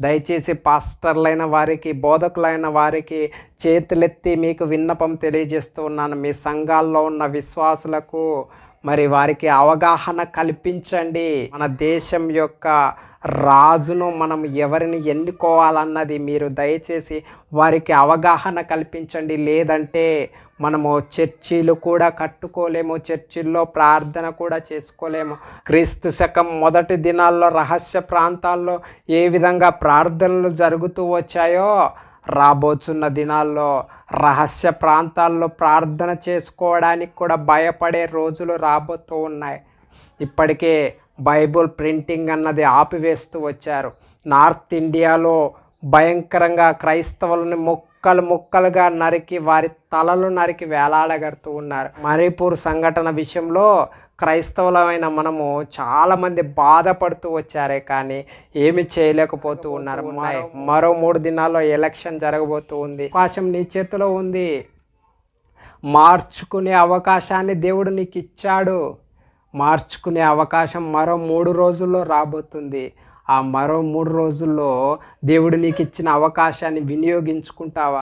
దయచేసి పాస్టర్లైన వారికి బోధకులైన వారికి చేతులెత్తి మీకు విన్నపం తెలియజేస్తూ ఉన్నాను. మీ సంఘాల్లో ఉన్న విశ్వాసులకు మరి వారికి అవగాహన కల్పించండి. మన దేశం యొక్క రాజును మనం ఎవరిని ఎన్నుకోవాలన్నది మీరు దయచేసి వారికి అవగాహన కల్పించండి. లేదంటే మనము చర్చీలు కూడా కట్టుకోలేము చర్చిల్లో ప్రార్థన కూడా చేసుకోలేము. క్రీస్తు శకం మొదటి దినాల్లో రహస్య ప్రాంతాల్లో ఏ విధంగా ప్రార్థనలు జరుగుతూ వచ్చాయో రాబోతున్న దినాల్లో రహస్య ప్రాంతాల్లో ప్రార్థన చేసుకోవడానికి కూడా భయపడే రోజులు రాబోతూ ఉన్నాయి. ఇప్పటికే బైబుల్ ప్రింటింగ్ అన్నది ఆపివేస్తూ వచ్చారు. నార్త్ ఇండియాలో భయంకరంగా క్రైస్తవులను ముక్కలు ముక్కలుగా నరికి వారి తలలు నరికి వేలాడగడుతూ ఉన్నారు. మణిపూర్ సంఘటన విషయంలో క్రైస్తవులమైన మనము చాలామంది బాధపడుతూ వచ్చారే కానీ ఏమి చేయలేకపోతూ ఉన్నారు. మరో- మరో మూడు దినాల్లో ఎలక్షన్ జరగబోతూ ఉంది. అవకాశం నీ చేతిలో ఉంది. మార్చుకునే అవకాశాన్ని దేవుడు నీకు ఇచ్చాడు. మార్చుకునే అవకాశం మరో మూడు రోజుల్లో రాబోతుంది. ఆ మరో మూడు రోజుల్లో దేవుడు నీకు ఇచ్చిన అవకాశాన్ని వినియోగించుకుంటావా?